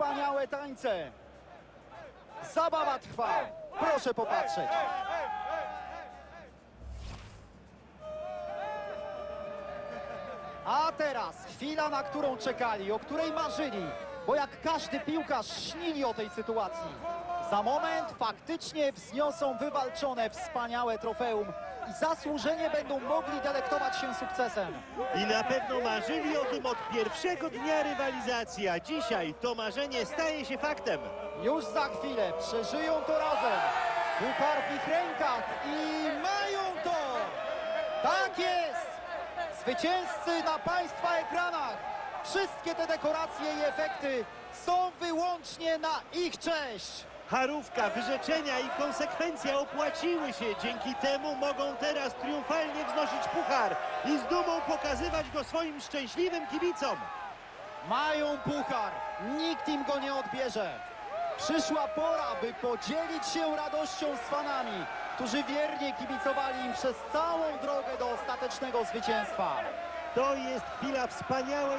wspaniałe tańce. Zabawa trwa. Proszę popatrzeć. A teraz chwila, na którą czekali, o której marzyli, bo jak każdy piłkarz śnili o tej sytuacji. Za moment faktycznie wzniosą wywalczone wspaniałe trofeum i zasłużenie będą mogli delektować się sukcesem. I na pewno marzyli o tym od pierwszego dnia rywalizacji, a dzisiaj to marzenie staje się faktem. Już za chwilę przeżyją to razem. W ich rękach i mają to! Tak jest! Zwycięzcy na Państwa ekranach! Wszystkie te dekoracje i efekty są wyłącznie na ich cześć! Harówka, wyrzeczenia i konsekwencja opłaciły się. Dzięki temu mogą teraz triumfalnie wznosić puchar i z dumą pokazywać go swoim szczęśliwym kibicom. Mają puchar, nikt im go nie odbierze. Przyszła pora, by podzielić się radością z fanami, którzy wiernie kibicowali im przez całą drogę do ostatecznego zwycięstwa. To jest chwila wspaniałej